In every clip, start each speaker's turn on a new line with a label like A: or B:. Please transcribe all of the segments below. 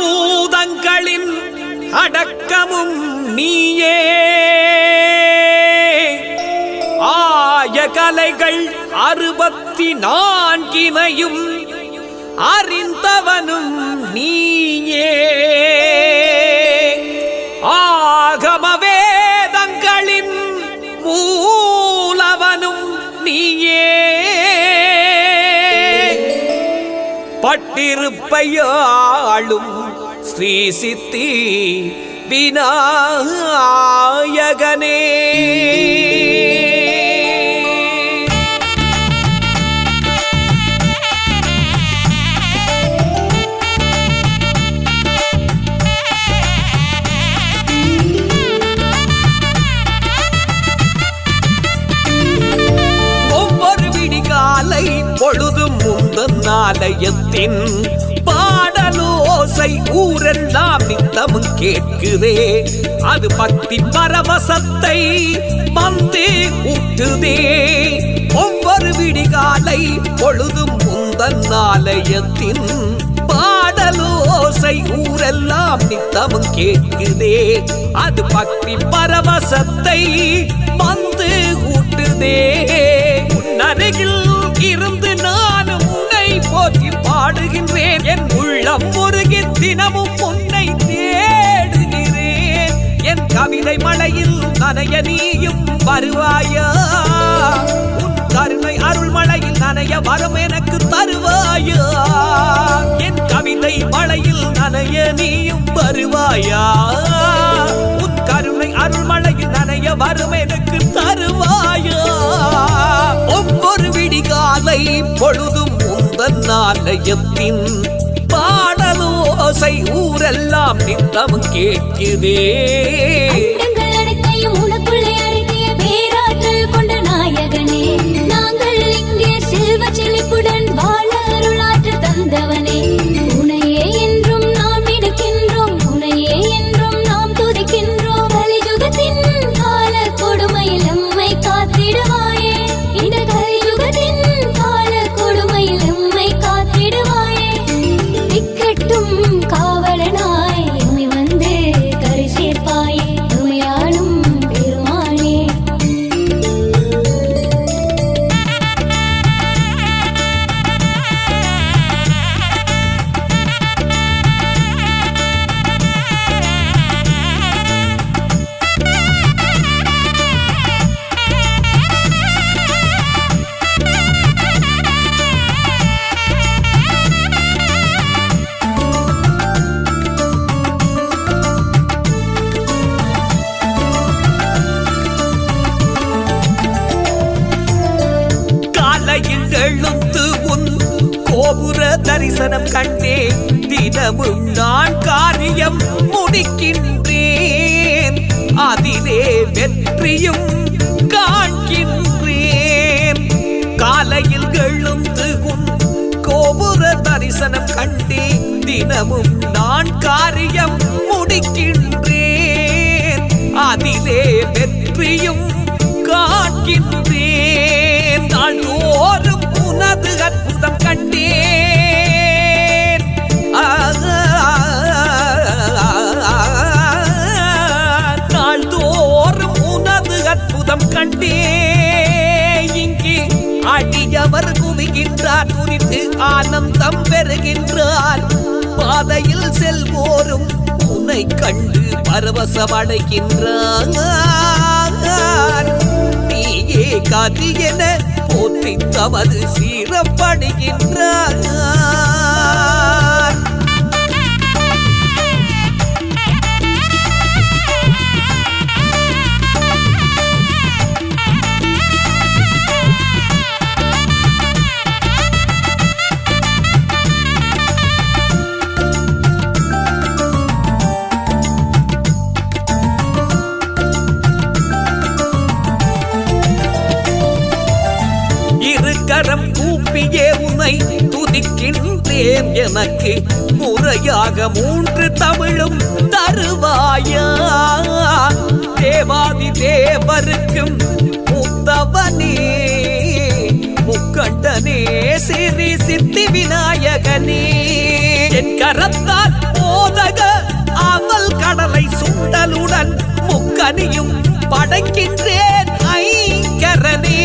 A: பூதங்களின் அடக்கமும் நீயே. ஆய கலைகள் அறுபத்தி நான்கினையும் அறிந்தவனும் நீயே. ஆகம வேதங்களின் மூலவனும் நீயே. பட்டிருப்பையாளும் ஸ்ரீ சித்தி விநாயகனே ஒவ்வொரு விடிகாலை பொழுதும் முந்தன் நாளையத்தின் ஊரெல்லாம் நித்தமும் கேட்குதே. அது பக்தி பரவசத்தை வந்து ஊட்டுதே. ஒவ்வொரு விடிகாலை பொழுதும் முந்தன் நாளையத்தின் பாடலோசை ஊரெல்லாம் நித்தமும் கேட்குதே. அது பக்தி பரவசத்தை வந்து ஊட்டுதே. உன்னருகில் போற்றி பாடுகின்றேன். என் உள்ளம் முருகி தினமும் உன்னை தேடுகிறேன். என் கவிதை மலையில் நனைய நீயும் வருவாயா? உன் கருணை அருள்மலையில் நனைய வரம் எனக்கு தருவாயா? என் கவிதை மலையில் நனைய நீயும் வருவாயா? உன் கருணை அருள்மலையில் நனைய வரும் எனக்கு தருவாயா? ஒவ்வொரு விடிகாலை பொழுதும் உந்தன் நாளையத்தின் பாடலோசை ஊரெல்லாம் நித்தம் கேட்குதே தரிசனம் கண்டேன் தினமும் நான் காரியம் முடிக்கின்றேன். அதிலே வெற்றியும் காண்கின்றேன். காலையில் எழுந்து உன் கோபுர தரிசனம் கண்டேன் தினமும் நான் காரியம் முடிக்கின்றேன். அதிலே வெற்றியும் காண்கின்றேன். நான் தோறும் உனது அற்புதம் கண்டேன் ஆனந்தம் பெறுகின்றார் பாதையில் செல்வோரும் உன்னை கண்டு பரவசமடைகின்றார். நீயே கதி என போற்றி தமது சீரப்படுகின்றார் எவருக்கும் மூத்தவனே? முக்கண்டனே சிறி சித்தி விநாயகனே. என் கரத்தால் போதக அவள் கடலை சுண்டலுடன் முக்கனியும் படைக்கின்றேன் ஐங்கரனே.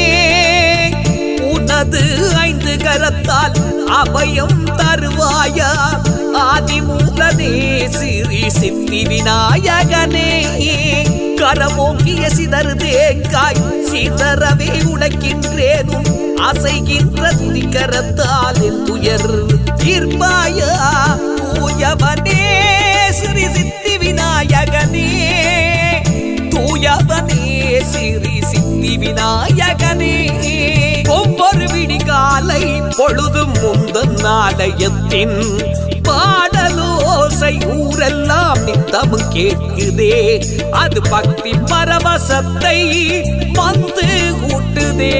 A: உனது ஐந்து கரத்தால் அபயம் தருவாயா? ஆதிமூலனே சிறி சித்தி விநாயகனே. கரமோங்கிய சிதறு தேங்காய் சிதறவே உழைக்கின்றேனும் அசைகின்ற துதிக்கரத்தால் துயர் தீர்ப்பாயா? தூயவனே ஸ்ரீ சித்தி விநாயகனே. தூயவனே ஸ்ரீ சித்தி விநாயகனே. ஒவ்வொரு விடிகாலை பொழுதும் முந்தன் நாடயத்தின் ஓசை ஊரெல்லாம் நித்தமும் கேட்குதே. அது பக்தி பரவசத்தை வந்து ஊட்டுதே.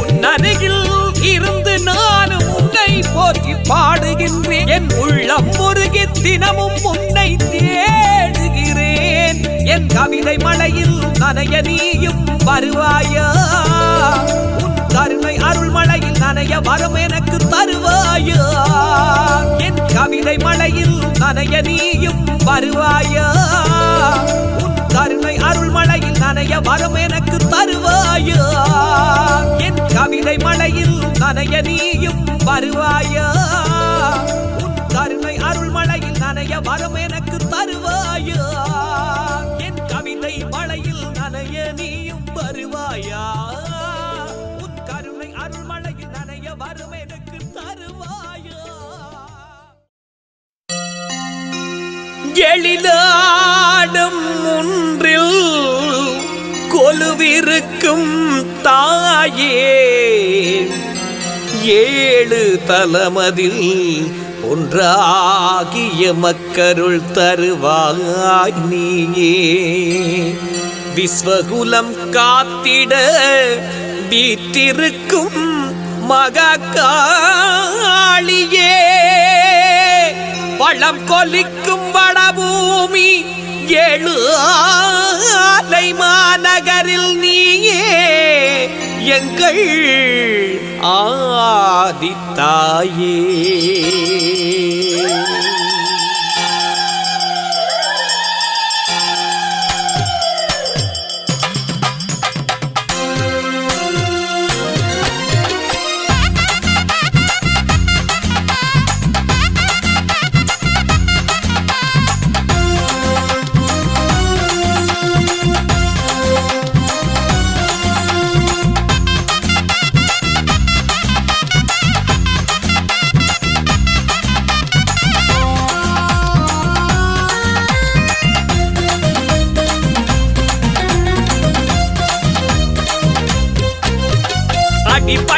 A: உன் அருகில் இருந்து நானும் உன்னை போற்றி பாடுகின்றேன். என் உள்ளம் முருகி தினமும் உன்னை தேடுகிறேன். என் கவிதை மலையில் நனைய நீயும் வருவாயா? உன் கருணை நனைய வரம் எனக்கு தருவாயோ? என் கவிதை மலையில் நனைய நீயும் வருவாயோ? உன் கருணை அருள்மழையில் நனைய வரம் எனக்கு தருவாயோ? என் கவிதை மலையில் நனைய நீயும் வருவாயோ? உன் கருணை அருள்மழையில் நனைய வரம் எனக்கு தருவாயோ? என் கவிதை மலையில் நனைய நீயும் வருவாயா? எழிலாடும் ஒன்றில் கொலுவிருக்கும் தாயே. ஏழு தலமதில் ஒன்றாகிய மக்கருள் தருவாய் நீயே. விஸ்வகுலம் காத்திட வீற்றிருக்கும் மகாளியே வளம் கொலிக்கும் வடபூமி ஏழு ஆலை மாநகரில் நீயே எங்கள் ஆதித்தாயே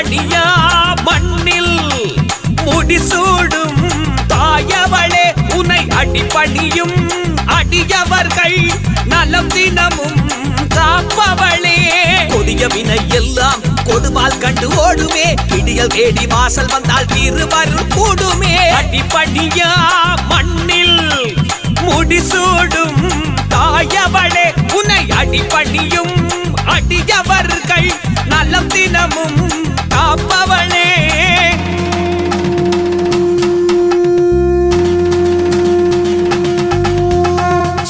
A: அடியா மண்ணில் முடிசூடும் தாயவளே உனை அடிப்பணியும் அடியவர்கள் நலம் தினமும் காப்பவளே. கொடிய வினை எல்லாம் கொடுவால் கண்டு ஓடுமே இடியல் தேடி வாசல் வந்தால் திருவருள் கூடுமே. அடிப்படியா மண்ணில் முடிசூடும் தாயவளே உனை அடிப்பணியும் அடியவர்கள் நலம் தினமும் காப்பவனே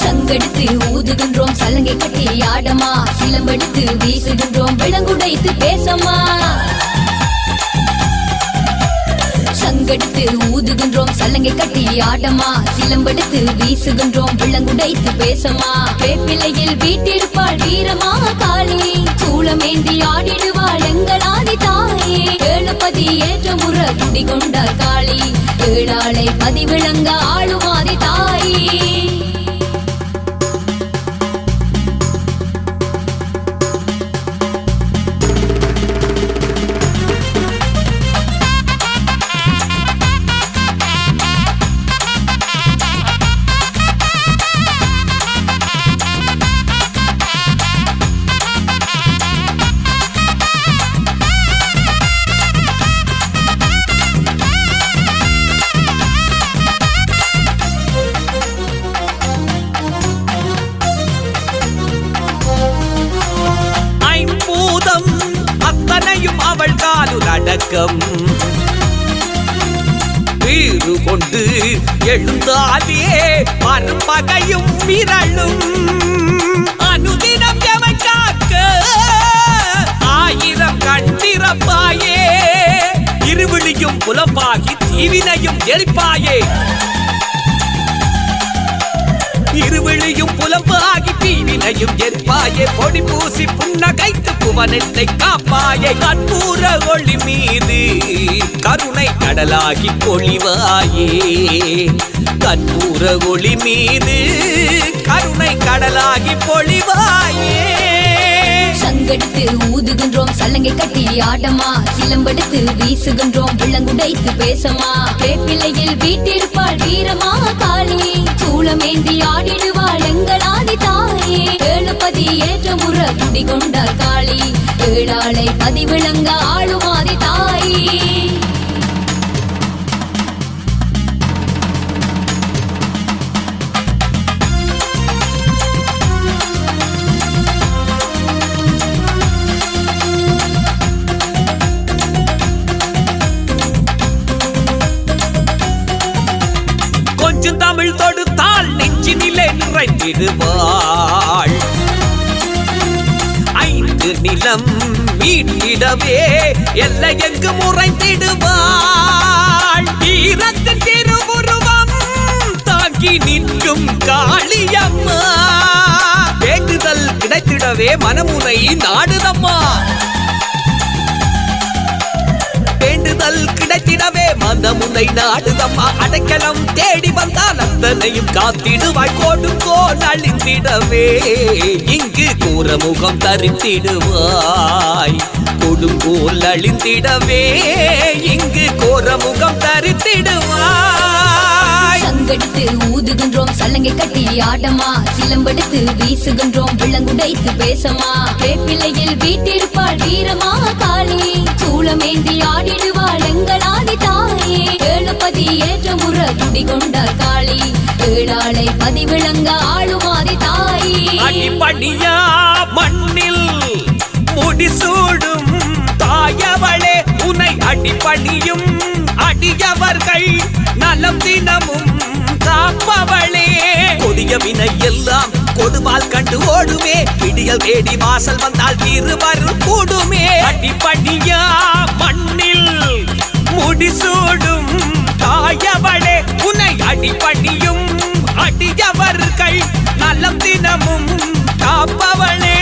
B: சங்கெடுத்து ஊதுகின்றோம் சலங்கை கட்டி ஆடமா? சிலம்பெடுத்து வீசுகின்றோம் விலங்குடைத்து பேசமா? சங்கெடுத்து ஊதுகின்றோம் சலங்கை கட்டி ஆட்டமா? சிலம்பெடுத்து வீசுகின்றோம். விளங்குடைத்து பேசமா? வேப்பிலையில் வீட்டிருப்பாள் வீரமா? காளி சூளமேந்தி ஆடிடுவாள் எங்களாதி தாயே. ஏழுபதி ஏற்ற முற குடிகொண்டார் காளி ஏழாளை பதிவிளங்க ஆளுமாதி தாயே.
A: வணக்கம். அடக்கம் வீறு கொண்டு எழுந்தாலே மறுபகையும் மிரளும். அனுதினம் எமை காக்க? ஆயிரம் கண்டிரப்பாயே இருவிழியும் புலப்பாகி தீவினையும் எரிப்பாயே இருவிழியும் புலம்பாகி தீவினையும் எரிப்பாயே பொடி பூசி புன்னகைத்து புவனத்தை காப்பாயே கற்பூர ஒளி மீது கருணை கடலாகி பொழிவாயே. கற்பூர ஒளி மீது கருணை கடலாகி பொழிவாயே.
B: சங்கெடுத்து ஊதுகின்றோம். சல்லங்கை கட்டி ஆட்டமா? சிலம்பெடுத்து வீசுகின்றோம். விளங்குடைத்து பேசமா? வேப்பிலையில் வீட்டிருப்பாள் வீரமா? காளி சூளமேந்தி ஆடிடுவாள் எங்களாதி தாயே? ஏழுபதி ஏற்ற முற குடி கொண்டார் காளி ஏழாளை பதிவிளங்கா?
A: வாழ். ஐந்து நிலம் மீட்டிடவே எல்லை எங்கு முறைந்திடுவாள் ஈரத்தின் திருவுருவம் தாங்கி நிற்கும் காளியம்மா. வேண்டுதல் கிடைத்திடவே மனமுனை நாடுதம்மா. வேண்டுதல் கிடைத்திடவே மந்தமுனை நாடுதம்மா. அடைக்கலம் தேடி வந்தால் அத்தனையும் காத்திடுவாய். கொடுங்கோல் அழிந்திடவே இங்கு கூற முகம் தரித்திடுவாய். கொடுங்கோல் அழிந்திடவே இங்கு கோர முகம் தரித்திடுவாய்.
B: சங்கெடுத்து ஊதுகின்றோம் சலங்கை கட்டி ஆட்டமா சிலம்பெடுத்து வீசுகின்றோம் விலங்குடைத்து பேசமா. வேப்பிலையில் வீட்டிருப்பாள் வீரமா காளி. முற குடி கொண்டார் காளி ஏழாளை பதிவிளங்க ஆளுமாதி தாயே.
A: அடிப்படியா மண்ணில் முடிசூடும் தாயவளே உனை அடிப்படியும் அடியவர்கள் நலம் தினமும் காப்பவளே. கொடிய வினை எல்லாம் கொடுவால் கண்டு ஓடுமே விடியல் தேடி வாசல் வந்தால் திருவருள் கூடுமே. அடிப்படியா மண்ணில் முடிசூடும் தாயவளே உன்னை அடிப்படியும் அடியவர்கள் நலம் தினமும் காப்பவளே.